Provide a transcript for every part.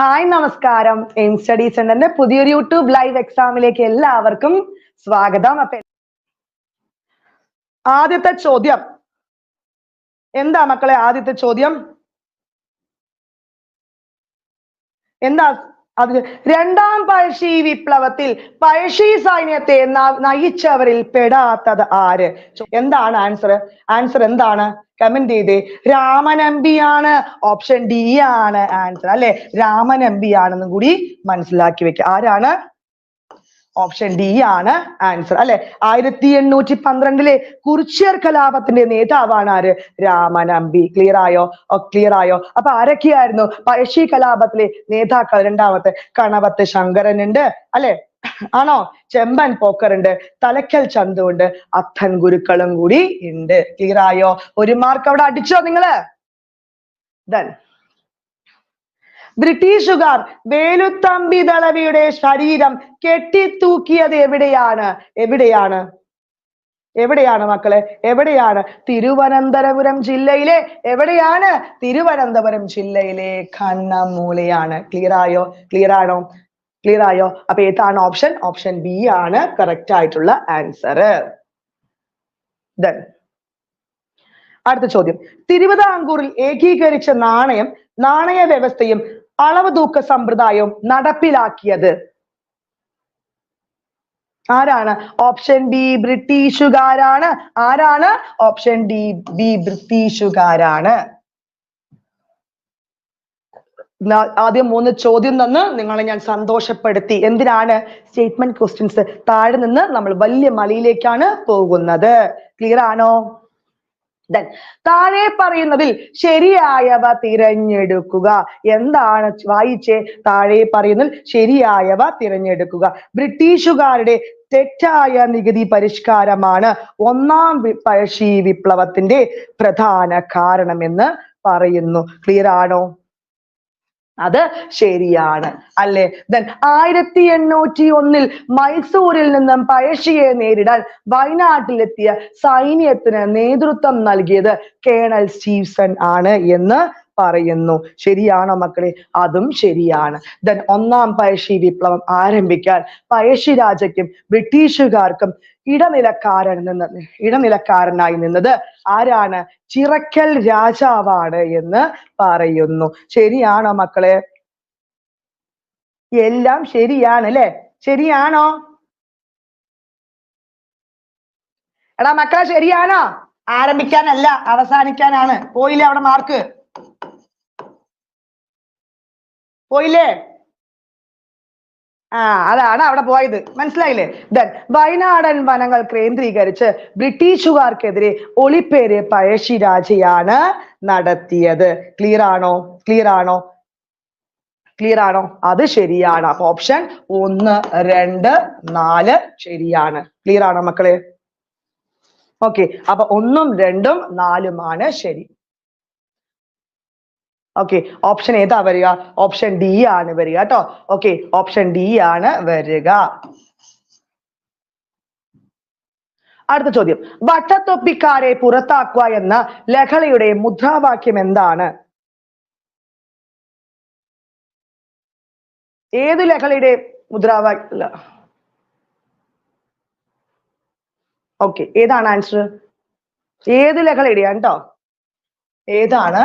Hi നമസ്കാരം. Aim study സെന്ററിന്റെ പുതിയൊരു യൂട്യൂബ് ലൈവ് എക്സാമിലേക്ക് എല്ലാവർക്കും സ്വാഗതം. അപ്പൊ ആദ്യത്തെ ചോദ്യം. എന്താ മക്കളെ ആദ്യത്തെ ചോദ്യം? എന്താ അത് രണ്ടാം പഴശ്ശി വിപ്ലവത്തിൽ പഴശ്ശി സൈന്യത്തെ നയിച്ചവരിൽ പെടാത്തത് ആര്? എന്താണ് ആൻസർ ആൻസർ എന്താണ്? കമന്റ് ചെയ്തേ. രാമനമ്പിയാണ് ഓപ്ഷൻ ഡി ആണ്. ആൻസർ അല്ലെ? രാമനമ്പിയാണെന്നും കൂടി മനസ്സിലാക്കി വെക്കുക ആരാണ്? ഓപ്ഷൻ ഡി ആണ് ആൻസർ. അല്ലെ? ആയിരത്തി എണ്ണൂറ്റി പന്ത്രണ്ടിലെ കുറിച്യർ കലാപത്തിന്റെ നേതാവാണ് ആര്? രാമനമ്പി. ക്ലിയർ ആയോ? ക്ലിയർ ആയോ? അപ്പൊ ആരൊക്കെയായിരുന്നു? പഴശ്ശി കലാപത്തിലെ നേതാക്കൾ രണ്ടാമത്തെ. കണവത്ത് ശങ്കരൻ ഉണ്ട് അല്ലെ? ആണോ? ചെമ്പൻ പോക്കർ ഉണ്ട് തലക്കൽ ചന്തു ഉണ്ട്. അത്തൻ ഗുരുക്കളും കൂടി ഉണ്ട്. ക്ലിയർ ആയോ? ഒരു മാർക്ക് അവിടെ അടിച്ചോ നിങ്ങൾ? ദൻ ബ്രിട്ടീഷുകാർ വേലുത്തമ്പി ദളവിയുടെ ശരീരം കെട്ടിത്തൂക്കിയത് എവിടെയാണ്? എവിടെയാണ്? എവിടെയാണ് മക്കളെ? എവിടെയാണ്? തിരുവനന്തപുരം ജില്ലയിലെ എവിടെയാണ്? തിരുവനന്തപുരം ജില്ലയിലെ കണ്ണമൂലയാണ്. ക്ലിയർ ആയോ? ക്ലിയർ ആണോ? ക്ലിയർ ആയോ? അപ്പൊ ഏതാണ് ഓപ്ഷൻ ഓപ്ഷൻ ബി ആണ് കറക്റ്റ് ആയിട്ടുള്ള ആൻസർ ദെൻ അടുത്ത ചോദ്യം. തിരുവിതാംകൂറിൽ ഏകീകരിച്ച നാണയം നാണയ വ്യവസ്ഥയും അളവ് തൂക്ക സമ്പ്രദായം നടപ്പിലാക്കിയത്. ആരാണ്? ഓപ്ഷൻ ബി ബ്രിട്ടീഷുകാരാണ്. ആരാണ്? ഓപ്ഷൻ ഡി ബി ബ്രിട്ടീഷുകാരാണ്. ആദ്യം മൂന്ന് ചോദ്യം തന്ന് നിങ്ങളെ ഞാൻ സന്തോഷപ്പെടുത്തി. എന്തിനാണ് സ്റ്റേറ്റ്മെന്റ് ക്വസ്റ്റ്യൻസ് താഴെ നിന്ന് നമ്മൾ വലിയ മലയിലേക്കാണ് പോകുന്നത്? ക്ലിയർ ആണോ? Then, താഴെ പറയുന്നതിൽ ശരിയായവ തിരഞ്ഞെടുക്കുക. എന്താണ് വായിച്ചേ? താഴെ പറയുന്നതിൽ ശരിയായവ തിരഞ്ഞെടുക്കുക. ബ്രിട്ടീഷുകാരുടെ തെറ്റായ നികുതി പരിഷ്കാരമാണ് ഒന്നാം പഴശ്ശി വിപ്ലവത്തിന്റെ പ്രധാന കാരണമെന്ന് പറയുന്നു. ക്ലിയർ ആണോ? അത് ശരിയാണ്. അല്ലെ? ദെൻ ആയിരത്തി എണ്ണൂറ്റി ഒന്നിൽ മൈസൂരിൽ നിന്നും പഴശ്ശിയെ നേരിടാൻ വയനാട്ടിലെത്തിയ സൈന്യത്തിന് നേതൃത്വം നൽകിയത് കേണൽ സ്റ്റീവ്സൺ ആണ് എന്ന് പറയുന്നു. ശരിയാണോ മക്കളെ? അതും ശരിയാണ്. ദെൻ ഒന്നാം പഴശ്ശി വിപ്ലവം ആരംഭിക്കാൻ പഴശ്ശി രാജയ്ക്കും ബ്രിട്ടീഷുകാർക്കും ഇടനിലക്കാരൻ നിന്ന് ഇടനിലക്കാരനായി നിന്നത് ആരാണ്? ചിറക്കൽ രാജാവാണ് എന്ന് പറയുന്നു. ശരിയാണോ മക്കളെ? എല്ലാം ശരിയാണ് അല്ലെ? ശരിയാണോ? എടാ മക്കളെ ശരിയാണോ? ആരംഭിക്കാനല്ല അവസാനിക്കാനാണ്. പോയില്ലേ അവിടെ മാർക്ക് പോയില്ലേ? ആ അതാണ് അവിടെ പോയത്. മനസ്സിലായില്ലേ? ദെൻ വയനാടൻ വനങ്ങൾ കേന്ദ്രീകരിച്ച് ബ്രിട്ടീഷുകാർക്കെതിരെ ഒളിപ്പേര് പഴശ്ശിരാജയാണ് നടത്തിയത്. ക്ലിയർ ആണോ? ക്ലിയർ ആണോ? ക്ലിയർ ആണോ? അത് ശരിയാണ്. അപ്പൊ ഓപ്ഷൻ ഒന്ന് രണ്ട് നാല് ശരിയാണ്. ക്ലിയർ ആണോ മക്കളെ? ഓക്കെ അപ്പൊ ഒന്നും രണ്ടും നാലുമാണ് ശരി. ഓക്കെ ഓപ്ഷൻ ഏതാ വരിക? ഓപ്ഷൻ ഡി ആണ് വരിക കേട്ടോ ഓക്കെ ഓപ്ഷൻ ഡി ആണ് വരിക. അടുത്ത ചോദ്യം. വട്ടത്തൊപ്പിക്കാരെ പുറത്താക്കുക എന്ന ലഹളയുടെ മുദ്രാവാക്യം എന്താണ്? ഏത് ലഹളയുടെ മുദ്രാവാക്യം ഓക്കെ ഏതാണ് ആൻസർ ഏത് ലഹളയുടെയാണ് കേട്ടോ ഏതാണ്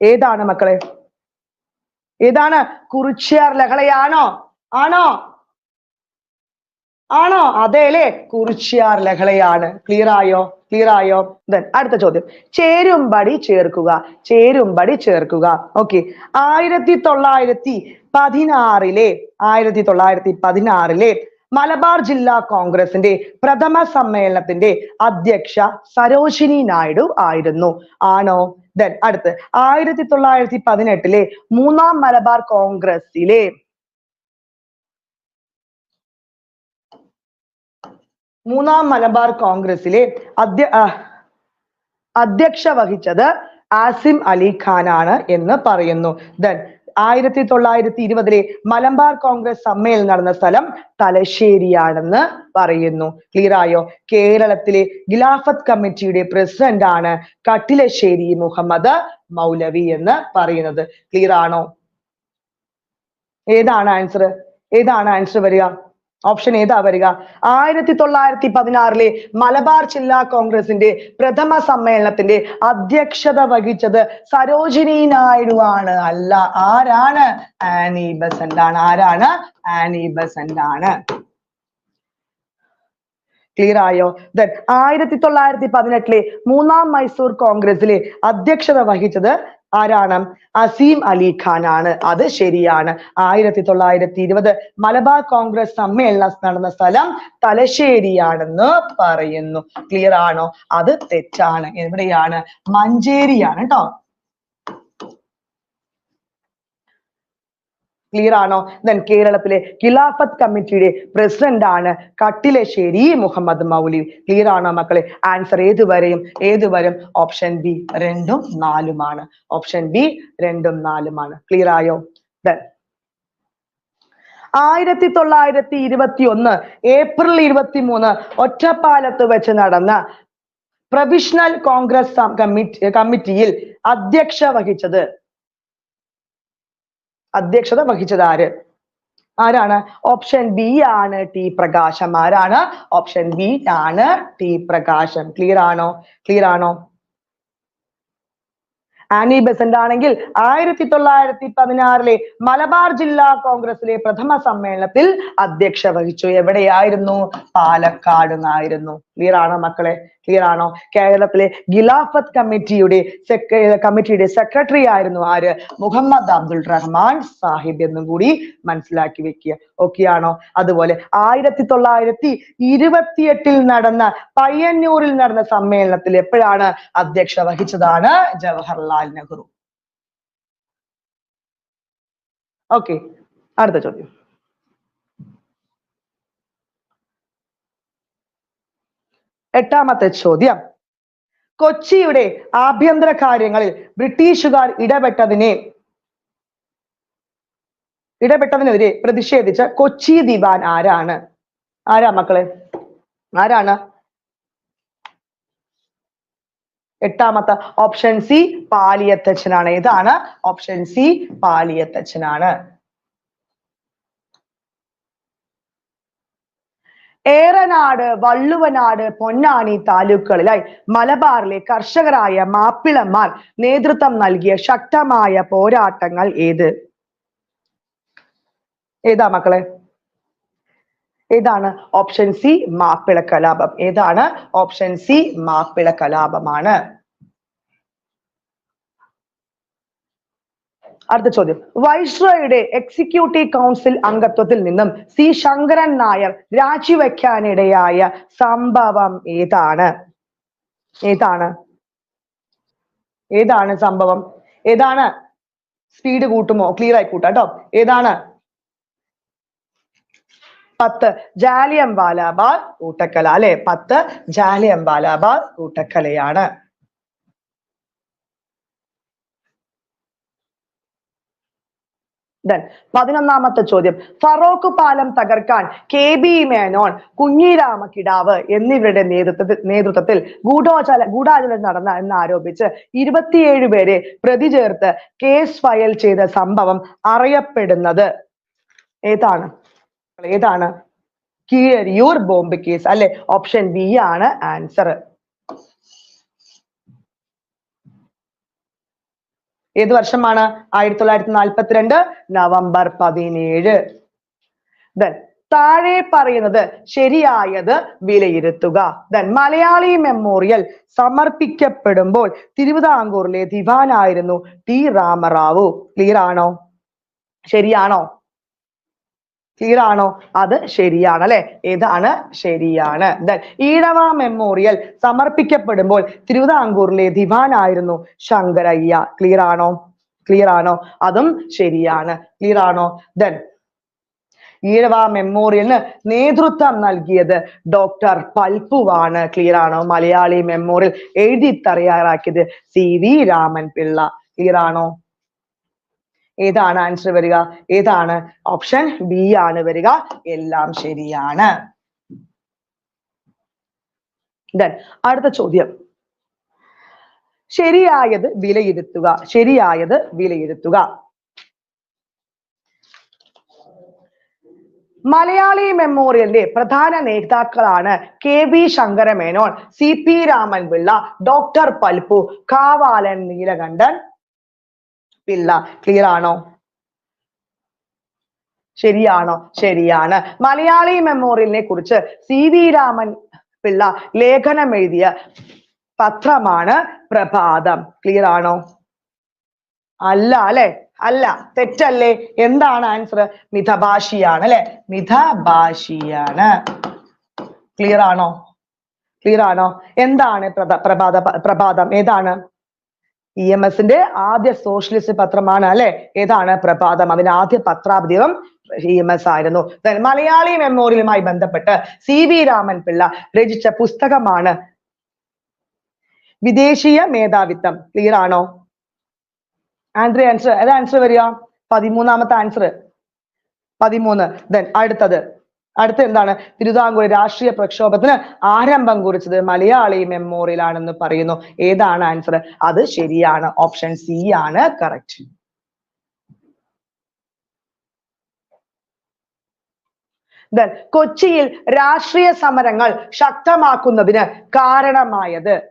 ഏതാണ് മക്കളെ? ഏതാണ്? കുറിച്യാർ ലഹളയാണോ ആണോ? ആണോ? അതെ അല്ലേ? കുറിച്യാർ ലഹളയാണ്. ക്ലിയർ ആയോ? ക്ലിയർ ആയോ? ദെൻ അടുത്ത ചോദ്യം. ചേരുംപടി ചേർക്കുക. ചേരുംപടി ചേർക്കുക. ഓക്കെ ആയിരത്തി തൊള്ളായിരത്തി പതിനാറിലെ ആയിരത്തി തൊള്ളായിരത്തി പതിനാറിലെ മലബാർ ജില്ലാ കോൺഗ്രസിന്റെ പ്രഥമ സമ്മേളനത്തിന്റെ അധ്യക്ഷ സരോജിനി നായിഡു ആയിരുന്നു. ആണോ? ദെൻ അടുത്ത് ആയിരത്തി തൊള്ളായിരത്തി പതിനെട്ടിലെ മൂന്നാം മലബാർ കോൺഗ്രസിലെ മൂന്നാം മലബാർ കോൺഗ്രസിലെ അധ്യ അധ്യക്ഷ വഹിച്ചത് ആസിം അലി ആണ് എന്ന് പറയുന്നു. ദെൻ ആയിരത്തി തൊള്ളായിരത്തി ഇരുപതിലെ മലബാർ കോൺഗ്രസ് സമ്മേളനം നടന്ന സ്ഥലം തലശ്ശേരിയാണെന്ന് പറയുന്നു. ക്ലിയർ ആയോ? കേരളത്തിലെ ഖിലാഫത്ത് കമ്മിറ്റിയുടെ പ്രസിഡന്റ് ആണ് കട്ടിലശ്ശേരി മുഹമ്മദ് മൗലവി എന്ന് പറയുന്നത്. ക്ലിയർ ആണോ? ഏതാണ് ആൻസർ ഏതാണ് ആൻസർ വരിക? ഓപ്ഷൻ ഏതാ വരിക? ആയിരത്തി തൊള്ളായിരത്തി പതിനാറിലെ മലബാർ ജില്ലാ കോൺഗ്രസിന്റെ പ്രഥമ സമ്മേളനത്തിന്റെ അധ്യക്ഷത വഹിച്ചത് സരോജിനി നായിഡു ആണ്. അല്ല ആരാണ്? ആനി ബസന്റ് ആണ്. ആരാണ്? ആനി ബസന്റ് ആണ്. ക്ലിയർ ആയോ? ദെൻ ആയിരത്തി തൊള്ളായിരത്തി പതിനെട്ടിലെ മൂന്നാം മൈസൂർ കോൺഗ്രസിലെ അധ്യക്ഷത വഹിച്ചത് ആരാണ്? അസീം അലി ഖാൻ ആണ്. അത് ശരിയാണ്. ആയിരത്തി തൊള്ളായിരത്തി ഇരുപത് മലബാർ കോൺഗ്രസ് സമ്മേളനം നടന്ന സ്ഥലം തലശ്ശേരിയാണെന്ന് പറയുന്നു. ക്ലിയർ ആണോ? അത് തെറ്റാണ്. എവിടെയാണ്? മഞ്ചേരിയാണ് കേട്ടോ ക്ലിയർ ആണോ? ദെൻ കേരളത്തിലെ ഖിലാഫത്ത് കമ്മിറ്റിയുടെ പ്രസിഡന്റ് ആണ് കട്ടിലശ്ശേരി മുഹമ്മദ് മൗലി ക്ലിയർ ആണോ മക്കളെ? ആൻസർ ഏത് വരെയും ഏത് വരും? ഓപ്ഷൻ ബി രണ്ടും നാലുമാണ്. ഓപ്ഷൻ ബി രണ്ടും നാലുമാണ്. ക്ലിയർ ആയോ? ദെൻ ആയിരത്തി തൊള്ളായിരത്തി ഇരുപത്തി ഒന്ന് ഏപ്രിൽ ഇരുപത്തി മൂന്ന് ഒറ്റപ്പാലത്ത് വെച്ച് നടന്ന പ്രൊവിഷണൽ കോൺഗ്രസ് കമ്മിറ്റി കമ്മിറ്റിയിൽ അധ്യക്ഷ വഹിച്ചത് അധ്യക്ഷത വഹിച്ചത് ആര്? ആരാണ്? ഓപ്ഷൻ ബി ആണ് ടി പ്രകാശം. ആരാണ്? ഓപ്ഷൻ ബി ആണ് ടി പ്രകാശം. ക്ലിയർ ആണോ? ക്ലിയർ ആണോ? ആനി ബെസന്റ് ആണെങ്കിൽ ആയിരത്തി തൊള്ളായിരത്തി പതിനാറിലെ മലബാർ ജില്ലാ കോൺഗ്രസിലെ പ്രഥമ സമ്മേളനത്തിൽ അധ്യക്ഷ വഹിച്ചു. എവിടെയായിരുന്നു? പാലക്കാട് നിന്നായിരുന്നു. ക്ലിയർ ആണോ മക്കളെ? ക്ലിയർ ആണോ? കേരളത്തിലെ ഖിലാഫത്ത് കമ്മിറ്റിയുടെ കമ്മിറ്റിയുടെ സെക്രട്ടറി ആയിരുന്നു ആര്? മുഹമ്മദ് അബ്ദുൾ റഹ്മാൻ സാഹിബ് എന്നും കൂടി മനസ്സിലാക്കി വെക്കുക. ഓക്കെ ആണോ? അതുപോലെ ആയിരത്തി തൊള്ളായിരത്തി ഇരുപത്തിയെട്ടിൽ നടന്ന പയ്യന്നൂരിൽ നടന്ന സമ്മേളനത്തിൽ എപ്പോഴാണ് അധ്യക്ഷ വഹിച്ചതാണ്? ജവഹർലാൽ നെഹ്റു. ഓക്കെ അടുത്ത ചോദ്യം. എട്ടാമത്തെ ചോദ്യം. കൊച്ചിയുടെ ആഭ്യന്തര കാര്യങ്ങളിൽ ബ്രിട്ടീഷുകാർ ഇടപെട്ടതിനെ ഇടപെട്ടതിനെതിരെ പ്രതിഷേധിച്ച കൊച്ചി ദിവാൻ ആരാണ്? ആരാ മക്കളെ? ആരാണ്? എട്ടാമത്തെ ഓപ്ഷൻ സി പാലിയത്തച്ഛനാണ്. ഏതാണ് ഓപ്ഷൻ സി പാലിയത്തച്ഛനാണ്. ഏറനാട് വള്ളുവനാട് പൊന്നാനി താലൂക്കുകളിലായി മലബാറിലെ കർഷകരായ മാപ്പിളമാർ നേതൃത്വം നൽകിയ ശക്തമായ പോരാട്ടങ്ങൾ ഏത്? ഏതാ മക്കളെ? ഏതാണ്? ഓപ്ഷൻ സി മാപ്പിള കലാപം. ഏതാണ്? ഓപ്ഷൻ സി മാപ്പിള കലാപമാണ്. അടുത്ത ചോദ്യം. വൈസ്രോയുടെ എക്സിക്യൂട്ടീവ് കൗൺസിൽ അംഗത്വത്തിൽ നിന്നും സി ശങ്കരൻ നായർ രാജിവെക്കാനിടയായ സംഭവം ഏതാണ്? ഏതാണ്? ഏതാണ് സംഭവം? ഏതാണ്? സ്പീഡ് കൂട്ടുമോ? ക്ലിയർ ആയി കൂട്ടാം കേട്ടോ ഏതാണ്? പത്ത്. ജാലിയം വാലാബാഗ് കൂട്ടക്കല. അല്ലെ? പത്ത് ജാലിയം വാലാബാഗ് കൂട്ടക്കലയാണ്. Then പതിനൊന്നാമത്തെ ചോദ്യം. ഫറോക്ക് പാലം തകർക്കാൻ കെ ബി മേനോൻ കുഞ്ഞിരാമ കിടാവ് എന്നിവരുടെ നേതൃത്വത്തിൽ നേതൃത്വത്തിൽ ഗൂഢോചല ഗൂഢാചാരം നടന്ന എന്നാരോപിച്ച് ഇരുപത്തിയേഴ് പേരെ പ്രതി ചേർത്ത് കേസ് ഫയൽ ചെയ്ത സംഭവം അറിയപ്പെടുന്നത്. ഏതാണ്? ഏതാണ്? കീഴരിയൂർ ബോംബ് കേസ് അല്ലെ? ഓപ്ഷൻ ബി ആണ് ആൻസർ ഏത് വർഷമാണ്? ആയിരത്തി തൊള്ളായിരത്തി നാൽപ്പത്തിരണ്ട് നവംബർ പതിനേഴ്. ദെൻ താഴെ പറയുന്നത് ശരിയായത് വിലയിരുത്തുക. ദെൻ മലയാളി മെമ്മോറിയൽ സമർപ്പിക്കപ്പെടുമ്പോൾ തിരുവിതാംകൂറിലെ ദിവാനായിരുന്നു ടി. രാമറാവു. ക്ലിയർ ആണോ? ശരിയാണോ? ക്ലിയർ ആണോ അത് ശരിയാണ് അല്ലെ? ഏതാണ് ശരിയാണ്. ദെൻ ഈഴവ മെമ്മോറിയൽ സമർപ്പിക്കപ്പെടുമ്പോൾ തിരുവിതാംകൂറിലെ ദിവാനായിരുന്നു ശങ്കരയ്യ. ക്ലിയർ ആണോ? ക്ലിയർ ആണോ? അതും ശരിയാണ്. ക്ലിയർ ആണോ? ദെൻ ഈഴവ മെമ്മോറിയലിന് നേതൃത്വം നൽകിയത് ഡോക്ടർ പൽപ്പുവാണ്. ക്ലിയർ ആണോ? മലയാളി മെമ്മോറിയൽ എഴുതി തയ്യാറാക്കിയത് C V Raman Pillai clear ആണോ? ഏതാണ് ആൻസർ വരിക? ഏതാണ് ഓപ്ഷൻ ബി ആണ് വരിക? എല്ലാം ശരിയാണ്. Then അടുത്ത ചോദ്യം. ശരിയായത് വിലയിരുത്തുക. ശരിയായത് വിലയിരുത്തുക. മലയാളി മെമ്മോറിയലിന്റെ പ്രധാന നേതാക്കളാണ് K V Sankara Menon C P Raman Pillai doctor Palpu Kavalam Neelakantan Pillai clear ആണോ? ശരിയാണോ? ശരിയാണ്. മലയാളി മെമ്മോറിയലിനെ കുറിച്ച് സി വി രാമൻ പിള്ള ലേഖനം എഴുതിയ പത്രമാണ് പ്രഭാതം. ക്ലിയർ ആണോ? അല്ല അല്ലെ? അല്ല തെറ്റല്ലേ? എന്താണ് ആൻസർ മിതഭാഷിയാണ് അല്ലെ? മിതഭാഷിയാണ്. ക്ലിയർ ആണോ? ക്ലിയർ ആണോ? എന്താണ് പ്രഭാത പ്രഭാതം? ഏതാണ്? ഇ എം എസിന്റെ ആദ്യ സോഷ്യലിസ്റ്റ് പത്രമാണ് അല്ലെ? ഏതാണ് പ്രഭാതം? അതിന്റെ ആദ്യ പത്രാധിപം ഇ എം എസ് ആയിരുന്നു. മലയാളി മെമ്മോറിയലുമായി ബന്ധപ്പെട്ട് സി വി രാമൻ പിള്ള രചിച്ച പുസ്തകമാണ് വിദേശീയ മേധാവിത്വം. ക്ലിയർ ആണോ? ആൻഡ്രി ആൻസർ ഏതാ ആൻസർ വരിക? പതിമൂന്നാമത്തെ ആൻസർ പതിമൂന്ന്. ദെൻ അടുത്തത്. അടുത്ത എന്താണ്? തിരുവിതാംകൂർ രാഷ്ട്രീയ പ്രക്ഷോഭത്തിന് ആരംഭം കുറിച്ചത് മലയാളി മെമ്മോറിയൽ ആണെന്ന് പറയുന്നു. ഏതാണ് ആൻസർ അത് ശരിയാണ്. ഓപ്ഷൻ സി ആണ്. കറക്റ്റ് ദെൻ കൊച്ചിയിൽ രാഷ്ട്രീയ സമരങ്ങൾ ശക്തമാക്കുന്നതിന് കാരണമായത്?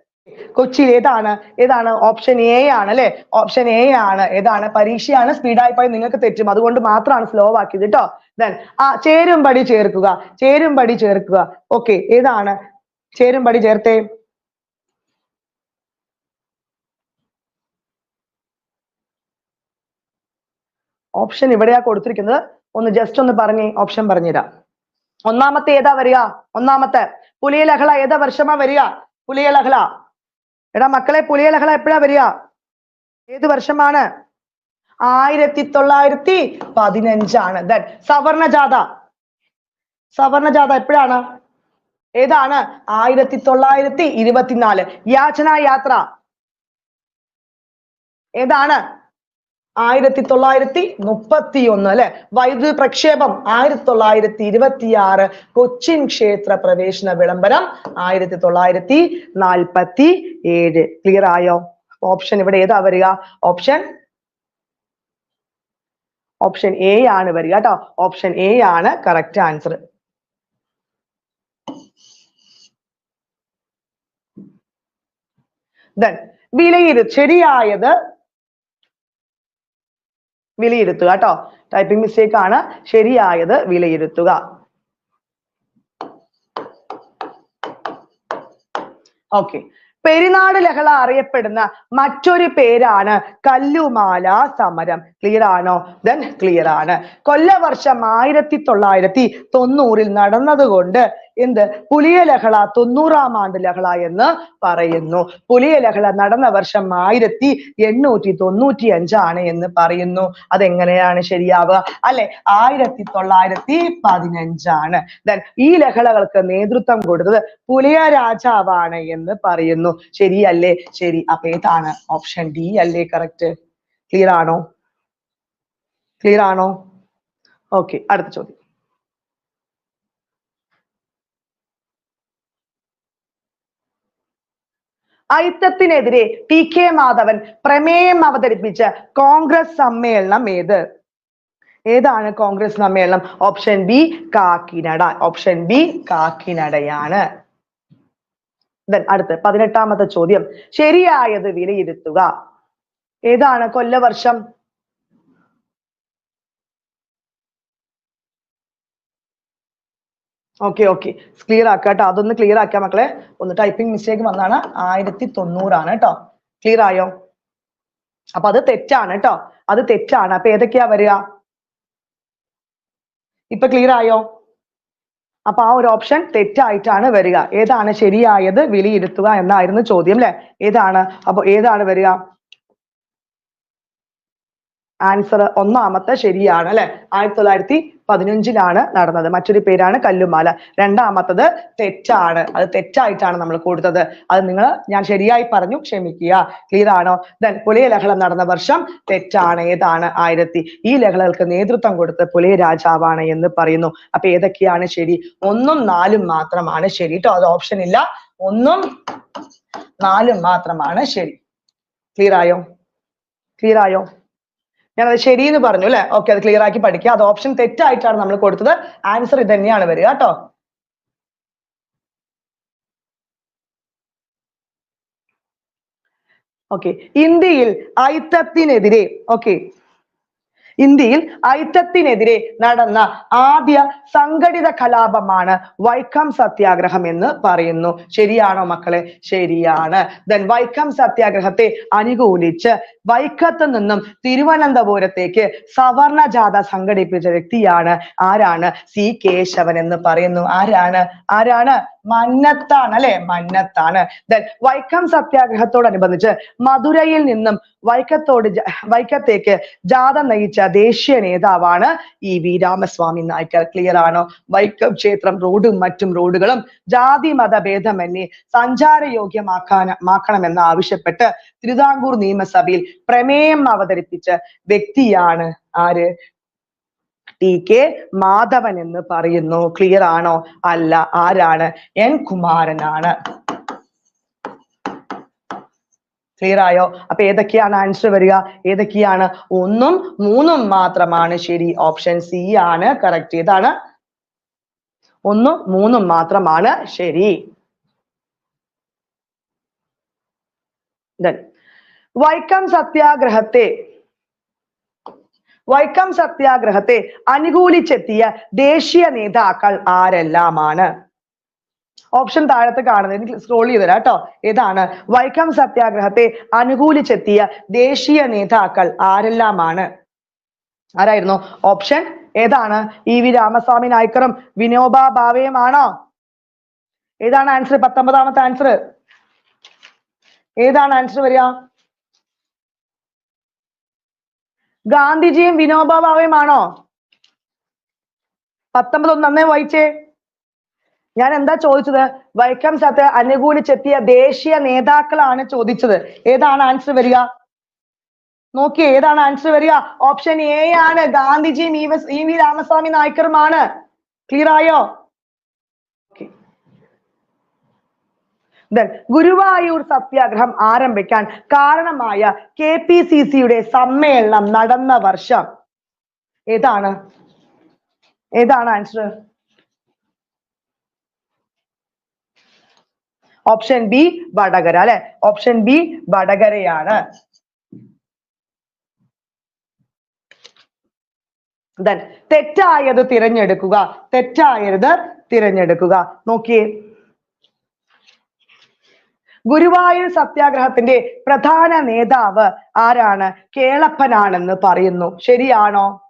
കൊച്ചിയിൽ ഏതാണ്? ഏതാണ്? ഓപ്ഷൻ എ ആണ് അല്ലെ? ഓപ്ഷൻ എ ആണ്. ഏതാണ്? പരീക്ഷയാണ് സ്പീഡായി പോയി നിങ്ങൾക്ക് തെറ്റും. അതുകൊണ്ട് മാത്രമാണ് സ്ലോ ആക്കിയത് കേട്ടോ. ദെൻ ആ ചേരുംപടി ചേർക്കുക. ചേരുംപടി ചേർക്കുക. ഓക്കെ ഏതാണ്? ചേരുംപടി ചേർത്തേ. ഓപ്ഷൻ ഇവിടെയാ കൊടുത്തിരിക്കുന്നത്. ഒന്ന് ജസ്റ്റ് ഒന്ന് പറഞ്ഞേ ഓപ്ഷൻ പറഞ്ഞുതരാം. ഒന്നാമത്തെ ഏതാ വരിക? ഒന്നാമത്തെ. പുലിയലഹള ഏതാ വർഷമാ വരിക? പുലിയ ലഹള എടാ മക്കളെ പുലിയലഹള എപ്പോഴാ വരിക? ഏത് വർഷമാണ്? ആയിരത്തി തൊള്ളായിരത്തി പതിനഞ്ചാണ് ദൻ സവർണജാഥ ജാഥ സവർണ ജാഥ എപ്പോഴാണ്? ഏതാണ്? ആയിരത്തി തൊള്ളായിരത്തി ഇരുപത്തിനാല് യാചന യാത്ര. ഏതാണ്? ആയിരത്തി തൊള്ളായിരത്തി മുപ്പത്തി ഒന്ന് അല്ലെ? വൈദ്യുതി പ്രക്ഷേപം ആയിരത്തി തൊള്ളായിരത്തി ഇരുപത്തി ആറ് കൊച്ചിൻ ക്ഷേത്ര പ്രവേശന വിളംബരം ആയിരത്തി തൊള്ളായിരത്തി നാൽപ്പത്തി ഏഴ് ക്ലിയർ ആയോ? ഓപ്ഷൻ ഇവിടെ ഏതാ വരിക? ഓപ്ഷൻ ഓപ്ഷൻ എ ആണ് വരിക കേട്ടോ. ഓപ്ഷൻ എ ആണ് കറക്റ്റ് ആൻസർ ദെൻ വിലയിരു ശരിയായത് വിലയിരുത്തുക കേട്ടോ. ടൈപ്പിംഗ് മിസ്റ്റേക്ക് ആണ്. ശരിയായത് വിലയിരുത്തുക. ഓക്കെ പെരിനാട് ലഹള അറിയപ്പെടുന്ന മറ്റൊരു പേരാണ് കല്ലുമാല സമരം. ക്ലിയർ ആണോ? ദെൻ ക്ലിയർ ആണ്. കൊല്ലവർഷം ആയിരത്തി തൊള്ളായിരത്തി തൊണ്ണൂറിൽ നടന്നതുകൊണ്ട് എന്ത്? പുലിയ ലഹള തൊണ്ണൂറാം ആണ്ട് ലഹള എന്ന് പറയുന്നു. പുലിയ ലഹള നടന്ന വർഷം ആയിരത്തി എണ്ണൂറ്റി തൊണ്ണൂറ്റി അഞ്ചാണ് എന്ന് പറയുന്നു. അതെങ്ങനെയാണ് ശരിയാവുക? അല്ലെ ആയിരത്തി തൊള്ളായിരത്തി പതിനഞ്ചാണ്. ദെൻ ഈ ലഹളകൾക്ക് നേതൃത്വം കൊടുത്തത് പുലിയ രാജാവാണ് എന്ന് പറയുന്നു. ശരിയല്ലേ? ശരി. അപ്പൊ ഏതാണ്? ഓപ്ഷൻ ഡി അല്ലേ? കറക്റ്റ് ക്ലിയർ ആണോ? ക്ലിയർ ആണോ? ഓക്കെ അടുത്ത ചോദ്യം. ഐത്തത്തിനെതിരെ ടി കെ മാധവൻ പ്രമേയം അവതരിപ്പിച്ച കോൺഗ്രസ് സമ്മേളനം ഏത്? ഏതാണ് കോൺഗ്രസ് സമ്മേളനം? Option B Kakinada. Option B കാക്കിനടയാണ്. Then അടുത്ത് പതിനെട്ടാമത്തെ ചോദ്യം. ശരിയായത് വിലയിരുത്തുക. ഏതാണ് കൊല്ലവർഷം? ഓക്കെ ഓക്കെ ക്ലിയർ ആക്കുക കേട്ടോ അതൊന്ന് ക്ലിയർ ആക്കുക മക്കളെ. ഒന്ന് ടൈപ്പിംഗ് മിസ്റ്റേക്ക് വന്നാണ് ആയിരത്തി തൊണ്ണൂറാണ് കേട്ടോ ക്ലിയർ ആയോ? അപ്പൊ അത് തെറ്റാണ് കേട്ടോ അത് തെറ്റാണ്. അപ്പൊ ഏതൊക്കെയാ വരിക? ഇപ്പൊ ക്ലിയർ ആയോ? അപ്പൊ ആ ഒരു ഓപ്ഷൻ തെറ്റായിട്ടാണ് വരിക. ഏതാണ് ശരിയായത്? വിലയിരുത്തുക എന്നായിരുന്നു ചോദ്യം അല്ലെ ഏതാണ്? അപ്പൊ ഏതാണ് വരിക? ആൻസർ ഒന്നാമത്തെ ശരിയാണ് അല്ലെ? ആയിരത്തി തൊള്ളായിരത്തി പതിനഞ്ചിലാണ് നടന്നത്. മറ്റൊരു പേരാണ് കല്ലുമാല. രണ്ടാമത്തത് തെറ്റാണ്. അത് തെറ്റായിട്ടാണ് നമ്മൾ കൊടുത്തത്. അത് നിങ്ങൾ ഞാൻ ശരിയായി പറഞ്ഞു ക്ഷമിക്കുക. ക്ലിയർ ആണോ? ദെൻ പുലയ ലഹളം നടന്ന വർഷം തെറ്റാണ്. ഏതാണ്? ആയിരത്തി. ഈ ലഹളകൾക്ക് നേതൃത്വം കൊടുത്ത പുലയ രാജാവാണ് എന്ന് പറയുന്നു. അപ്പൊ ഏതൊക്കെയാണ് ശരി? ഒന്നും നാലും മാത്രമാണ് ശരി. കേട്ടോ അത് ഓപ്ഷൻ ഇല്ല. ഒന്നും നാലും മാത്രമാണ് ശരി. ക്ലിയർ ആയോ? ക്ലിയർ ആയോ? ഞാനത് ശരിയെന്ന് പറഞ്ഞു അല്ലെ? ഓക്കെ അത് ക്ലിയർ ആക്കി പഠിക്കുക അത് ഓപ്ഷൻ തെറ്റായിട്ടാണ് നമ്മൾ കൊടുത്തത്. ആൻസർ ഇത് തന്നെയാണ് വരിക കേട്ടോ. ഓക്കെ ഇന്ത്യയിൽ ഐത്തത്തിനെതിരെ ഓക്കെ ഇന്ത്യയിൽ ഐത്തത്തിനെതിരെ നടന്ന ആദ്യ സംഘടിത കലാപമാണ് വൈക്കം സത്യാഗ്രഹം എന്ന് പറയുന്നു. ശരിയാണോ മക്കളെ? ശരിയാണ്. Then വൈക്കം സത്യാഗ്രഹത്തെ അനുകൂലിച്ച് വൈക്കത്ത് നിന്നും തിരുവനന്തപുരത്തേക്ക് സവർണ ജാഥ സംഘടിപ്പിച്ച വ്യക്തിയാണ് ആരാണ്? സി കേശവൻ എന്ന് പറയുന്നു. ആരാണ്? ആരാണ്? മന്നത്താണ് അല്ലെ? മന്നത്താണ്. Then വൈക്കം സത്യാഗ്രഹത്തോടനുബന്ധിച്ച് മധുരയിൽ നിന്നും വൈക്കത്തോട് വൈക്കത്തേക്ക് ജാഥ നയിച്ച ദേശീയ നേതാവാണ് E V Ramaswamy Naicker clear ആണോ? വൈക്കം ക്ഷേത്രം റോഡും മറ്റും റോഡുകളും ജാതി മത ഭേദമന്യേ സഞ്ചാരയോഗ്യമാക്കാൻ മാക്കണമെന്ന് ആവശ്യപ്പെട്ട് തിരുവിതാംകൂർ നിയമസഭയിൽ പ്രമേയം അവതരിപ്പിച്ച വ്യക്തിയാണ് ആര്? ടി കെ മാധവൻ എന്ന് പറയുന്നു. ക്ലിയർ ആണോ? അല്ല ആരാണ്? എൻ കുമാരനാണ്. ക്ലിയർ ആയോ? അപ്പൊ ഏതൊക്കെയാണ് ആൻസർ വരിക? ഏതൊക്കെയാണ്? ഒന്നും മൂന്നും മാത്രമാണ്. ശരി ഓപ്ഷൻ സി ആണ്. കറക്റ്റ് ഏതാണ്? ഒന്നും മൂന്നും മാത്രമാണ്. ശരി. വൈക്കം സത്യാഗ്രഹത്തെ വൈക്കം സത്യാഗ്രഹത്തെ അനുകൂലിച്ചെത്തിയ ദേശീയ നേതാക്കൾ ആരെല്ലാമാണ്? ഓപ്ഷൻ താഴത്ത് കാണുന്നത്. എനിക്ക് സ്ക്രോൾ ചെയ്ത് തരാം കേട്ടോ ഏതാണ് വൈക്കം സത്യാഗ്രഹത്തെ അനുകൂലിച്ചെത്തിയ ദേശീയ നേതാക്കൾ ആരെല്ലാമാണ്? ആരായിരുന്നു? ഓപ്ഷൻ ഏതാണ്? ഇ വി രാമസ്വാമി നായ്ക്കറും വിനോബ ഭാവയുമാണോ ഏതാണ് ആൻസർ പത്തൊമ്പതാമത്തെ ആൻസർ ഏതാണ് ആൻസർ വരിക? ഗാന്ധിജിയും വിനോബ ഭാവയുമാണോ പത്തൊമ്പത് ഒന്ന് നന്നേ വായിച്ചേ. ഞാൻ എന്താ ചോദിച്ചത്? വൈക്കം സത്ത് അനുകൂലിച്ചെത്തിയ ദേശീയ നേതാക്കളാണ് ചോദിച്ചത്. ഏതാണ് ആൻസർ വരിക? നോക്കിയേ ഏതാണ് ആൻസർ വരിക? ഓപ്ഷൻ എ ആണ്. ഗാന്ധിജിയും ഇ വി- രാമസ്വാമി നായ്ക്കറുമാണ് ക്ലിയർ ആയോ? Then, ഗുരുവായൂർ സത്യാഗ്രഹം ആരംഭിക്കാൻ കാരണമായ കെ പി സി സിയുടെ സമ്മേളനം നടന്ന വർഷം. ഏതാണ്? ഏതാണ് ആൻസർ ഓപ്ഷൻ ബി വടകര അല്ലെ? ഓപ്ഷൻ ബി വടകരയാണ് ദൻ തെറ്റായത് തിരഞ്ഞെടുക്കുക. തെറ്റായത് തിരഞ്ഞെടുക്കുക. നോക്കിയേ. ഗുരുവായൂർ സത്യാഗ്രഹത്തിന്റെ പ്രധാന നേതാവ് ആരാണ്? കേളപ്പനാണെന്ന് പറയുന്നു. ശരിയാണോ?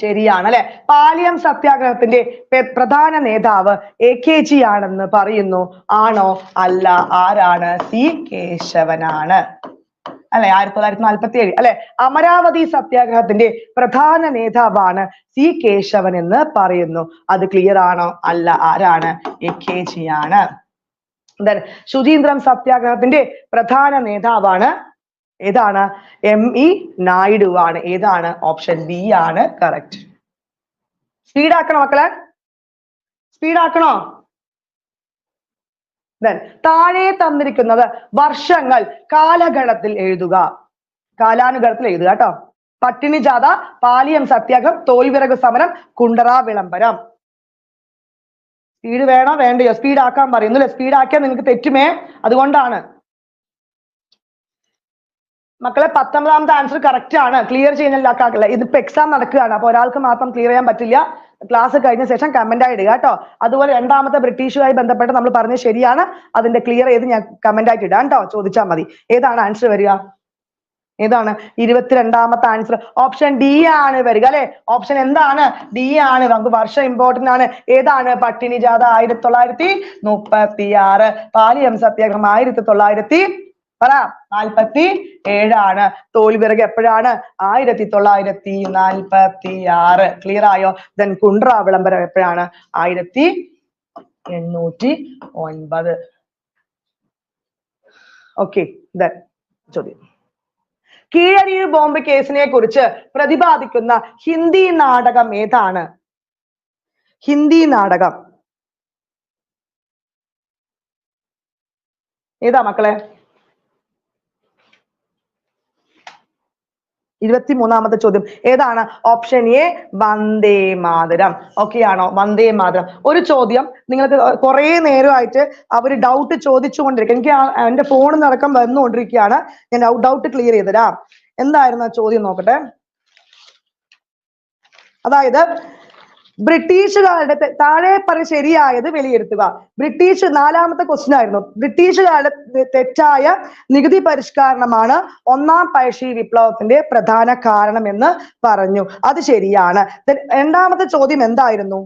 ശരിയാണ് അല്ലെ പാലിയം സത്യാഗ്രഹത്തിന്റെ പ്രധാന നേതാവ് എ കെ ജി ആണെന്ന് പറയുന്നു. ആണോ? അല്ല. ആരാണ്? സി കേശവനാണ്. അല്ലെ? ആയിരത്തി തൊള്ളായിരത്തി നാൽപ്പത്തി ഏഴ് അല്ലെ? അമരാവതി സത്യാഗ്രഹത്തിന്റെ പ്രധാന നേതാവാണ് സി കേശവൻ എന്ന് പറയുന്നു. അത് ക്ലിയർ ആണോ? അല്ല. ആരാണ്? എ കെ ജി ആണ്. ശുചീന്ദ്രം സത്യാഗ്രഹത്തിന്റെ പ്രധാന നേതാവാണ് ഏതാണ്? എം ഇ നായിഡു ആണ്. ഏതാണ്? ഓപ്ഷൻ ബി ആണ്. കറക്റ്റ് സ്പീഡ് ആക്കണോ മക്കളെ? സ്പീഡ് ആക്കണോ? Then, താഴെ തന്നിരിക്കുന്നത് വർഷങ്ങൾ കാലഗണത്തിൽ എഴുതുക. കാലാനുഗണത്തിൽ എഴുതുക കേട്ടോ. പട്ടിണി ജാഥ പാലിയം സത്യാഗ്രഹം തോൽവിറക് സമരം കുണ്ടറ വിളംബരം. സ്പീഡ് വേണോ? വേണ്ടയോ? സ്പീഡ് ആക്കാൻ പറയുന്നു അല്ലെ? സ്പീഡ് ആക്കിയാൽ നിങ്ങൾക്ക് തെറ്റുമേ? അതുകൊണ്ടാണ്. മക്കളെ പത്തൊമ്പതാമത്തെ ആൻസർ കറക്റ്റ് ആണ്. ക്ലിയർ ചെയ്യുന്നില്ല ഇതിപ്പോ എക്സാം നടക്കുകയാണ്. അപ്പൊ ഒരാൾക്ക് മാത്രം ക്ലിയർ ചെയ്യാൻ പറ്റില്ല. ക്ലാസ് കഴിഞ്ഞ ശേഷം കമന്റ് ആയി ഇടുക കേട്ടോ. അതുപോലെ രണ്ടാമത്തെ ബ്രിട്ടീഷുമായി ബന്ധപ്പെട്ട് നമ്മൾ പറഞ്ഞത് ശരിയാണ്. അതിന്റെ ക്ലിയർ ചെയ്ത് ഞാൻ കമന്റ് ആയിട്ട് ഇടാം കേട്ടോ. ചോദിച്ചാൽ മതി. ഏതാണ് ആൻസർ വരിക? ഏതാണ്? ഇരുപത്തിരണ്ടാമത്തെ ആൻസർ ഓപ്ഷൻ ഡി ആണ് വരിക അല്ലെ? ഓപ്ഷൻ എന്താണ്? ഡി ആണ്. നമുക്ക് വർഷം ഇമ്പോർട്ടന്റ് ആണ്. ഏതാണ്? പട്ടിണി ജാഥ ആയിരത്തി തൊള്ളായിരത്തി മുപ്പത്തി ആറ് പാലിയം സത്യാഗ്രഹം ആയിരത്തി തൊള്ളായിരത്തി പറ. നാൽപ്പത്തി ഏഴാണ് തോൽവിറക് എപ്പോഴാണ്? ആയിരത്തി തൊള്ളായിരത്തി നാൽപ്പത്തി ആറ് ക്ലിയർ ആയോ? Then കുണ്ട്ര വിളംബരം എപ്പോഴാണ്? ആയിരത്തി എണ്ണൂറ്റി ഒൻപത് ഓക്കെ then ചോദ്യം. കീഴരിയിൽ ബോംബ് കേസിനെ കുറിച്ച് പ്രതിപാദിക്കുന്ന ഹിന്ദി നാടകം ഏതാണ്? ഹിന്ദി നാടകം. ഏതാ മക്കളെ? ഇരുപത്തി മൂന്നാമത്തെ ചോദ്യം. ഏതാണ്? Option A Vande Mataram. Okay ആണോ? വന്ദേ മാതരം. ഒരു ചോദ്യം നിങ്ങൾക്ക് കുറെ നേരമായിട്ട് അവർ ഡൗട്ട് ചോദിച്ചുകൊണ്ടിരിക്കും. എനിക്ക് എന്റെ ഫോണിൽ നടക്കം വന്നുകൊണ്ടിരിക്കുകയാണ്. ഞാൻ ഡൗട്ട് ക്ലിയർ ചെയ്തുതരാം. എന്തായിരുന്നു ആ ചോദ്യം നോക്കട്ടെ? അതായത് ബ്രിട്ടീഷുകാരുടെ താഴെ പറ ശരിയായത് വിലയിരുത്തുക ബ്രിട്ടീഷ് നാലാമത്തെ ക്വസ്റ്റ്യൻ ആയിരുന്നു. ബ്രിട്ടീഷുകാരുടെ തെറ്റായ നികുതി പരിഷ്കരണമാണ് ഒന്നാം പഴശ്ശി വിപ്ലവത്തിന്റെ പ്രധാന കാരണം എന്ന് പറഞ്ഞു. അത് ശരിയാണ്. രണ്ടാമത്തെ ചോദ്യം എന്തായിരുന്നു?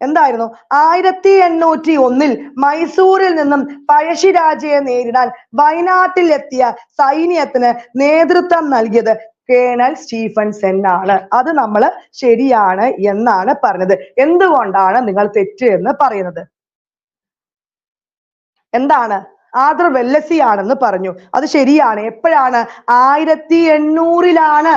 എന്തായിരുന്നു? ആയിരത്തി എണ്ണൂറ്റി ഒന്നിൽ മൈസൂരിൽ നിന്നും പഴശ്ശിരാജയെ നേരിടാൻ വയനാട്ടിൽ എത്തിയ സൈന്യത്തിന് നേതൃത്വം നൽകിയത് കേണൽ സ്റ്റീഫൻസൺ ആണ് അത് നമ്മൾ ശരിയാണ് എന്നാണ് പറഞ്ഞത്. എന്തുകൊണ്ടാണ് നിങ്ങൾ തെറ്റ് എന്ന് പറയുന്നത്? എന്താണ്? ആദർ വെല്ലസി ആണെന്ന് പറഞ്ഞു. അത് ശരിയാണ്. എപ്പോഴാണ്? ആയിരത്തി എണ്ണൂറിലാണ്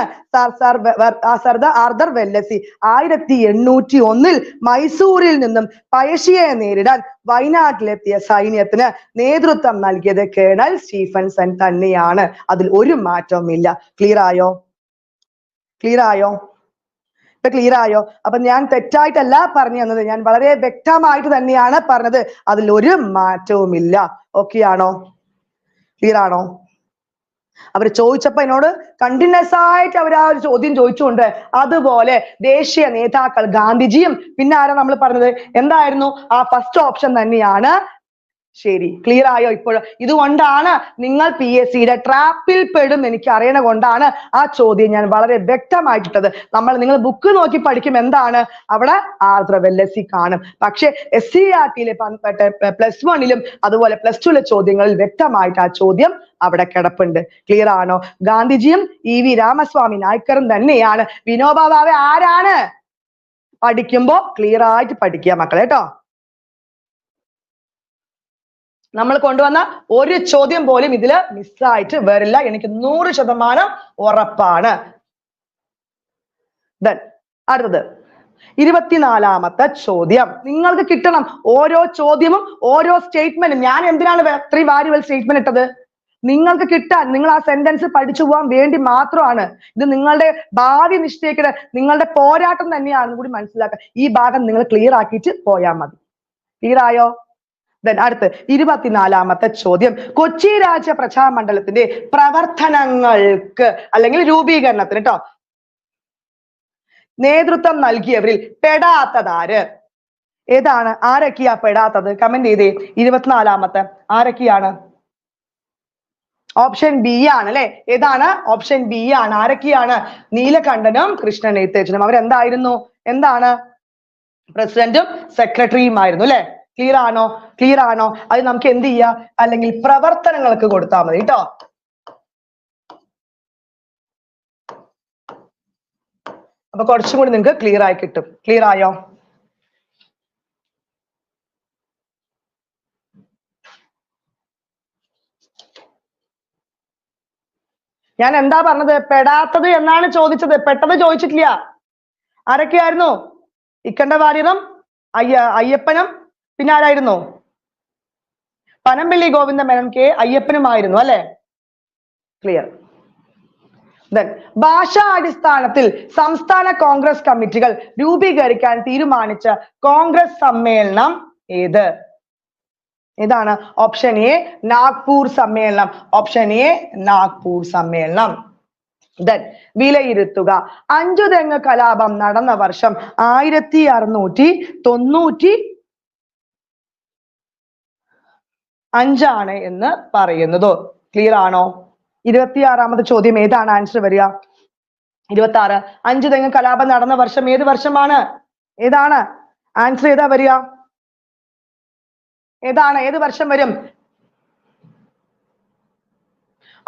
സർദാർ ആർദർ വെല്ലസി. ആയിരത്തി എണ്ണൂറ്റി ഒന്നിൽ മൈസൂരിൽ നിന്നും പഴശ്ശിയെ നേരിടാൻ വയനാട്ടിലെത്തിയ സൈന്യത്തിന് നേതൃത്വം നൽകിയത് കേണൽ സ്റ്റീഫൻസൺ തന്നെയാണ്. അതിൽ ഒരു മാറ്റവും ഇല്ല ക്ലിയർ ആയോ? ക്ലിയർ ആയോ? ഇപ്പൊ ക്ലിയർ ആയോ? അപ്പൊ ഞാൻ തെറ്റായിട്ടല്ല പറഞ്ഞു തന്നത്. ഞാൻ വളരെ വ്യക്തമായിട്ട് തന്നെയാണ് പറഞ്ഞത്. അതിൽ ഒരു മാറ്റവുമില്ല. ഓക്കെ ആണോ? ക്ലിയർ ആണോ? അവർ ചോദിച്ചപ്പോ എന്നോട് കണ്ടിന്യൂസ് ആയിട്ട് അവർ ആ ഒരു ചോദ്യം ചോദിച്ചുകൊണ്ട് അതുപോലെ ദേശീയ നേതാക്കൾ ഗാന്ധിജിയും പിന്നെ ആരാ നമ്മൾ പറഞ്ഞത്? എന്തായിരുന്നു? ആ ഫസ്റ്റ് ഓപ്ഷൻ തന്നെയാണ് ശരി. ക്ലിയർ ആയോ ഇപ്പോൾ? ഇതുകൊണ്ടാണ് നിങ്ങൾ പി എസ് സിയുടെ ട്രാപ്പിൽ പെടും എനിക്ക് അറിയണ കൊണ്ടാണ് ആ ചോദ്യം ഞാൻ വളരെ വ്യക്തമായിട്ടിട്ടത്. നമ്മൾ നിങ്ങൾ ബുക്ക് നോക്കി പഠിക്കും എന്താണ്? അവിടെ ആർദ്ര വെല്ലസി കാണും. പക്ഷെ സി ആർ ടിയിലെ പ്ലസ് വണ്ണിലും അതുപോലെ പ്ലസ് ലെ ചോദ്യങ്ങളിൽ വ്യക്തമായിട്ട് ആ ചോദ്യം അവിടെ കിടപ്പുണ്ട്. ക്ലിയർ ആണോ? ഗാന്ധിജിയും വി രാമസ്വാമി നായ്ക്കറും തന്നെയാണ്. വിനോബാ ഭാവെ ആരാണ്? പഠിക്കുമ്പോ ക്ലിയർ ആയിട്ട് പഠിക്കുക മക്കളെ കേട്ടോ. നമ്മൾ കൊണ്ടുവന്ന ഒരു ചോദ്യം പോലും ഇതിൽ മിസ്സായിട്ട് വരില്ല. എനിക്ക് നൂറ് ശതമാനം ഉറപ്പാണ്. Then, അടുത്തത്. ഇരുപത്തിനാലാമത്തെ ചോദ്യം. നിങ്ങൾക്ക് കിട്ടണം ഓരോ ചോദ്യവും ഓരോ സ്റ്റേറ്റ്മെന്റും ഞാൻ എന്തിനാണ് ഇത്രയും വാരിവൽ സ്റ്റേറ്റ്മെന്റ് ഇട്ടത്? നിങ്ങൾക്ക് കിട്ടാൻ നിങ്ങൾ ആ സെന്റൻസ് പഠിച്ചു പോകാൻ വേണ്ടി മാത്രമാണ്. ഇത് നിങ്ങളുടെ ഭാവി നിശ്ചയിക്കുന്ന നിങ്ങളുടെ പോരാട്ടം തന്നെയാണെന്ന് കൂടി മനസ്സിലാക്കുക. ഈ ഭാഗം നിങ്ങൾ ക്ലിയർ ആക്കിയിട്ട് പോയാൽ മതി. ക്ലിയർ ആയോ? ദെൻ അടുത്ത് ഇരുപത്തിനാലാമത്തെ ചോദ്യം. കൊച്ചി രാജ പ്രജാമണ്ഡലത്തിന്റെ പ്രവർത്തനങ്ങൾക്ക് അല്ലെങ്കിൽ രൂപീകരണത്തിന് കേട്ടോ നേതൃത്വം നൽകിയവരിൽ പെടാത്തതാര്? ഏതാണ്? ആരൊക്കെയാ പെടാത്തത്? കമന്റ് ചെയ്തേ. ഇരുപത്തിനാലാമത്തെ. ആരൊക്കെയാണ്? ഓപ്ഷൻ ബി ആണ് അല്ലെ ഏതാണ്? ഓപ്ഷൻ ബി ആണ്. ആരൊക്കെയാണ്? നീലകണ്ഠനും കൃഷ്ണൻ എഴുത്തേച്ചനും. അവരെന്തായിരുന്നു? എന്താണ്? പ്രസിഡന്റും സെക്രട്ടറിയുമായിരുന്നു അല്ലെ ക്ലിയർ ആണോ ക്ലിയർ ആണോ അത് നമുക്ക് എന്ത് ചെയ്യാം? അല്ലെങ്കിൽ പ്രവർത്തനങ്ങൾക്ക് കൊടുത്താൽ മതി കേട്ടോ. അപ്പൊ കുറച്ചും കൂടി നിങ്ങൾക്ക് ക്ലിയർ ആയി കിട്ടും. ക്ലിയർ ആയോ? ഞാൻ എന്താ പറഞ്ഞത്? പെടാത്തത് എന്നാണ് ചോദിച്ചത്. പെട്ടത് ചോദിച്ചിട്ടില്ല. ആരൊക്കെയായിരുന്നു? ഇക്കണ്ട വാര്യറും അയ്യ അയ്യപ്പനും പിന്നെ ആരായിരുന്നു? പനമ്പിള്ളി ഗോവിന്ദ മേനോൻ കെ അയ്യപ്പനുമായിരുന്നു അല്ലെ? ക്ലിയർ ദെൻ ഭാഷാടിസ്ഥാനത്തിൽ സംസ്ഥാന കോൺഗ്രസ് കമ്മിറ്റികൾ രൂപീകരിക്കാൻ തീരുമാനിച്ച കോൺഗ്രസ് സമ്മേളനം ഏത്? ഇതാണ് ഓപ്ഷൻ എ നാഗ്പൂർ സമ്മേളനം. ഓപ്ഷൻ എ നാഗ്പൂർ സമ്മേളനം. ദെൻ വിലയിരുത്തുക. അഞ്ചുതെങ്ങ് കലാപം നടന്ന വർഷം ആയിരത്തി അറുന്നൂറ്റി തൊണ്ണൂറ്റി അഞ്ചാണ് എന്ന് പറയുന്നത്. ക്ലിയർ ആണോ? ഇരുപത്തിയാറാമത്തെ ചോദ്യം ഏതാണ്? ആൻസർ വരിക. ഇരുപത്തി ആറ് അഞ്ചു തെങ്ങ് കലാപം നടന്ന വർഷം ഏത് വർഷമാണ്? ഏതാണ്? ആൻസർ ഏതാ വരിക? ഏതാണ്? ഏത് വർഷം വരും?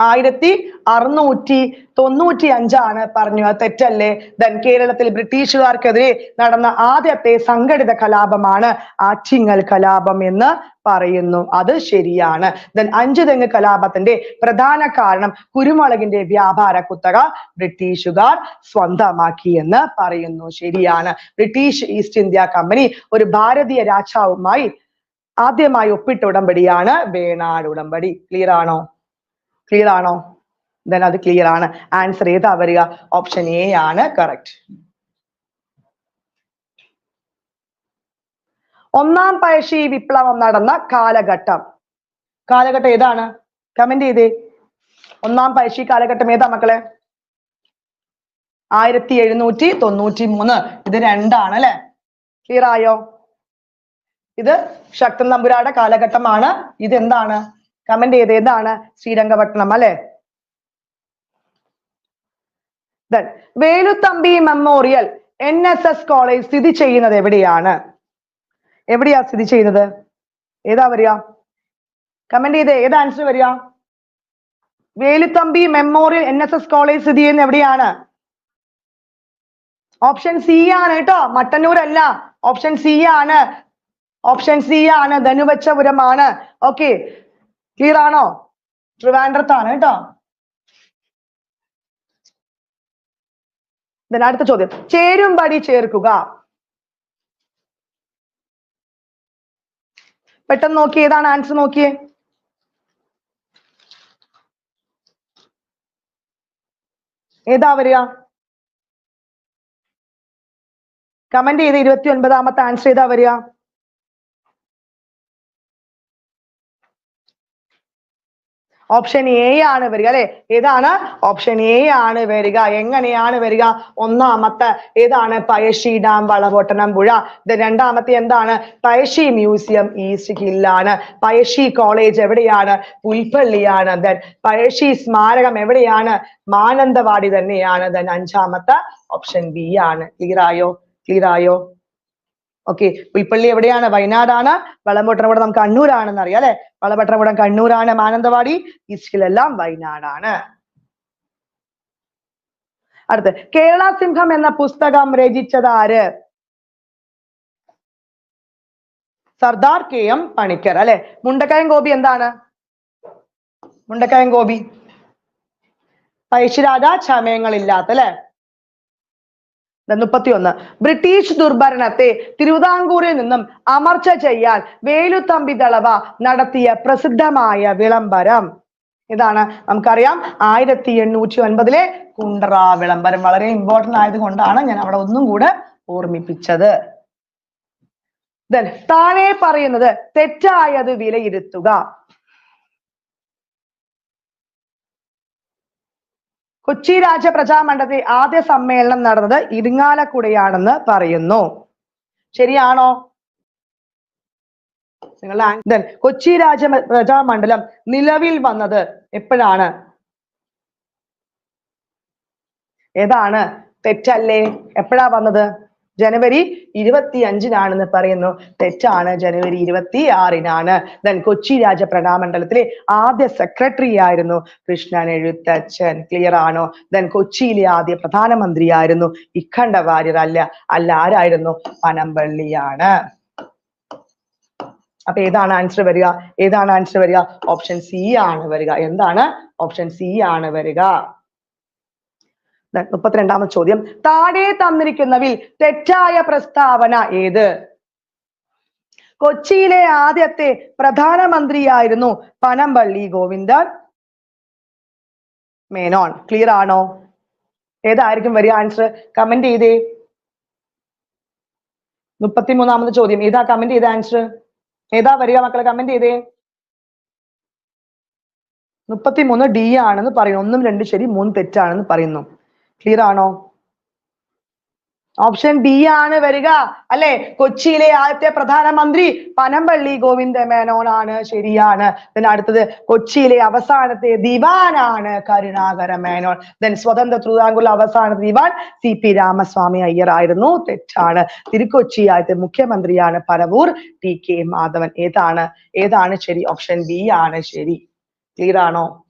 ആയിരത്തി അറുന്നൂറ്റി തൊണ്ണൂറ്റി അഞ്ചാണ് പറഞ്ഞു അത് തെറ്റല്ലേ? ദൻ കേരളത്തിൽ ബ്രിട്ടീഷുകാർക്കെതിരെ നടന്ന ആദ്യത്തെ സംഘടിത കലാപമാണ് ആറ്റിങ്ങൽ കലാപം എന്ന് പറയുന്നു. അത് ശരിയാണ്. ദൻ അഞ്ചു തെങ്ങ് കലാപത്തിന്റെ പ്രധാന കാരണം കുരുമുളകിന്റെ വ്യാപാര കുത്തക ബ്രിട്ടീഷുകാർ സ്വന്തമാക്കി എന്ന് പറയുന്നു. ശരിയാണ്. ബ്രിട്ടീഷ് ഈസ്റ്റ് ഇന്ത്യ കമ്പനി ഒരു ഭാരതീയ രാജാവുമായി ആദ്യമായി ഒപ്പിട്ട ഉടമ്പടിയാണ് വേണാട് ഉടമ്പടി. ക്ലിയർ ആണോ? ക്ലിയർ ആണോ? ദെൻ അത് ക്ലിയർ ആണ്. ആൻസർ ഏതാ വരിക? ഓപ്ഷൻ എ ആണ്. കറക്റ്റ് ഒന്നാം പഴശ്ശി വിപ്ലവം നടന്ന കാലഘട്ടം. കാലഘട്ടം ഏതാണ്? കമന്റ് ചെയ്തേ. ഒന്നാം പഴശ്ശി കാലഘട്ടം ഏതാ മക്കളെ? ആയിരത്തി എഴുന്നൂറ്റി തൊണ്ണൂറ്റി മൂന്ന് ഇത് രണ്ടാണ് അല്ലെ? ക്ലിയർ ആയോ? ഇത് ശക്തൻ നമ്പുരാടെ കാലഘട്ടമാണ്. ഇത് എന്താണ് കമന്റ് ചെയ്ത് ഏതാണ് ശ്രീരംഗപട്ടണം അല്ലെ? Veluthampi memorial N S S college സ്ഥിതി ചെയ്യുന്നത് എവിടെയാണ്? എവിടെയാ സ്ഥിതി ചെയ്യുന്നത്? ഏതാ വരിക? കമന്റ് ചെയ്തേ ഏത് ആൻസർ വരിക? Veluthampi memorial N S S college സ്ഥിതി ചെയ്യുന്നത് എവിടെയാണ്? ഓപ്ഷൻ സി ആണ് കേട്ടോ. മട്ടന്നൂർ അല്ല ഓപ്ഷൻ സി ആണ്. ഓപ്ഷൻ സി ആണ്. ധനുവച്ചപുരമാണ്. ഓക്കെ ക്ലിയർ ആണോ ട്രിവാൻഡ്രത്താണ് കേട്ടോ അടുത്ത ചോദ്യം. ചേരുംപടി ചേർക്കുക. പെട്ടെന്ന് നോക്കി ഏതാണ് ആൻസർ നോക്കിയേ? ഏതാ വരിക? കമന്റ് ചെയ്ത് ഇരുപത്തി ഒൻപതാമത്തെ ആൻസർ ഏതാ വരിക? ഓപ്ഷൻ എ ആണ് വരിക അല്ലെ? ഏതാണ്? ഓപ്ഷൻ എ ആണ് വരിക. എങ്ങനെയാണ് വരിക? ഒന്നാമത്തെ ഏതാണ്? പഴശ്ശി ഡാം വളപൊട്ടണം പുഴ. ഇത് രണ്ടാമത്തെ എന്താണ്? പഴശ്ശി മ്യൂസിയം ഈസ്റ്റ് ഹില്ലാണ് പഴശ്ശി കോളേജ് എവിടെയാണ്? പുൽപ്പള്ളിയാണ്. ദെൻ പഴശ്ശി സ്മാരകം എവിടെയാണ്? മാനന്തവാടി തന്നെയാണ്. ദെൻ അഞ്ചാമത്തെ ഓപ്ഷൻ ബി ആണ്. ക്ലിയർ ആയോ? ക്ലിയർ ആയോ? ഓക്കെ പുൽപ്പള്ളി എവിടെയാണ്? വയനാടാണ്. വളമ്പട്ടണപുരം നമുക്ക് കണ്ണൂരാണെന്ന് അറിയാം അല്ലെ? വളപട്ടണപുരം കണ്ണൂരാണ് മാനന്തവാടി ഈസ്റ്റിലെല്ലാം വയനാടാണ്. അടുത്ത് കേരള സിംഹം എന്ന പുസ്തകം രചിച്ചത് ആര്? സർദാർ കെ എം പണിക്കർ അല്ലെ? മുണ്ടക്കയം ഗോപി എന്താണ്? മുണ്ടക്കയം ഗോപി. പഴശ്ശിരാജ ചമയങ്ങളില്ലാത്ത അല്ലെ? മുപ്പത്തിയൊന്ന്. ബ്രിട്ടീഷ് ദുർഭരണത്തെ തിരുവിതാംകൂറിൽ നിന്നും അമർച്ച ചെയ്യാൻ വേലുത്തമ്പി ദളവ നടത്തിയ പ്രസിദ്ധമായ വിളംബരം. ഇതാണ് നമുക്കറിയാം ആയിരത്തി എണ്ണൂറ്റി ഒൻപതിലെ കുണ്ടറ വിളംബരം. വളരെ ഇമ്പോർട്ടന്റ് ആയതുകൊണ്ടാണ് ഞാൻ അവിടെ ഒന്നും കൂടെ ഓർമ്മിപ്പിച്ചത്. താനെ പറയുന്നത് തെറ്റായത് വിലയിരുത്തുക. കൊച്ചി രാജ പ്രജാമണ്ഡലത്തിൽ ആദ്യ സമ്മേളനം നടന്നത് ഇരിങ്ങാലക്കുടയാണെന്ന് പറയുന്നു. ശരിയാണോ? നിങ്ങളുടെ കൊച്ചി രാജ പ്രജാമണ്ഡലം നിലവിൽ വന്നത് എപ്പോഴാണ്? ഏതാണ്? തെറ്റല്ലേ? എപ്പോഴാ വന്നത്? ജനുവരി ഇരുപത്തി അഞ്ചിനാണെന്ന് പറയുന്നു. തെറ്റാണ്. ജനുവരി ഇരുപത്തി ആറിനാണ് ദൻ കൊച്ചി രാജ പ്രണാമണ്ഡലത്തിലെ ആദ്യ സെക്രട്ടറി ആയിരുന്നു കൃഷ്ണൻ എഴുത്തച്ഛൻ. ക്ലിയർ ആണോ? ദൻ കൊച്ചിയിലെ ആദ്യ പ്രധാനമന്ത്രിയായിരുന്നു ഇഖണ്ഡ വാര്യർ അല്ല. അല്ല ആരായിരുന്നു? പനമ്പള്ളിയാണ്. അപ്പൊ ഏതാണ് ആൻസർ വരിക? ഏതാണ് ആൻസർ വരിക? ഓപ്ഷൻ സി ആണ് വരിക. എന്താണ്? ഓപ്ഷൻ സി ആണ് വരിക. ദെൻ മുപ്പത്തിരണ്ടാമത്തെ ചോദ്യം. താഴെ തന്നിരിക്കുന്നവിൽ തെറ്റായ പ്രസ്താവന ഏത്? കൊച്ചിയിലെ ആദ്യത്തെ പ്രധാനമന്ത്രിയായിരുന്നു പനമ്പള്ളി ഗോവിന്ദൻ. മേനോൻ ക്ലിയർ ആണോ? ഏതായിരിക്കും വരിക ആൻസർ കമന്റ് ചെയ്തേ. മുപ്പത്തിമൂന്നാമത്തെ ചോദ്യം. ഏതാ കമന്റ് ചെയ്ത ആൻസർ ഏതാ വരിക മക്കളെ? കമന്റ് ചെയ്തേ. മുപ്പത്തിമൂന്ന് ഡി ആണെന്ന് പറയുന്നു. ഒന്നും രണ്ട് ശരി മൂന്ന് തെറ്റാണെന്ന് പറയുന്നു. ക്ലിയർ ആണോ? ഓപ്ഷൻ ബി ആണ് വരിക. അല്ലെ? കൊച്ചിയിലെ ആദ്യത്തെ പ്രധാനമന്ത്രി പനമ്പള്ളി ഗോവിന്ദ മേനോനാണ് ശരിയാണ്. Then അടുത്തത് കൊച്ചിയിലെ അവസാനത്തെ ദിവാനാണ് കരുണാകര മേനോൻ. Then സ്വതന്ത്ര തിരുവിതാംകൂറിലെ അവസാനത്തെ ദിവാൻ സി പി രാമസ്വാമി അയ്യർ ആയിരുന്നു. തെറ്റാണ്. തിരുക്കൊച്ചി ആദ്യത്തെ മുഖ്യമന്ത്രിയാണ് പരവൂർ ടി കെ മാധവൻ. ഏതാണ്? ഏതാണ് ശരി? ഓപ്ഷൻ ബി ആണ്. ശരി. ക്ലിയർ ആണോ?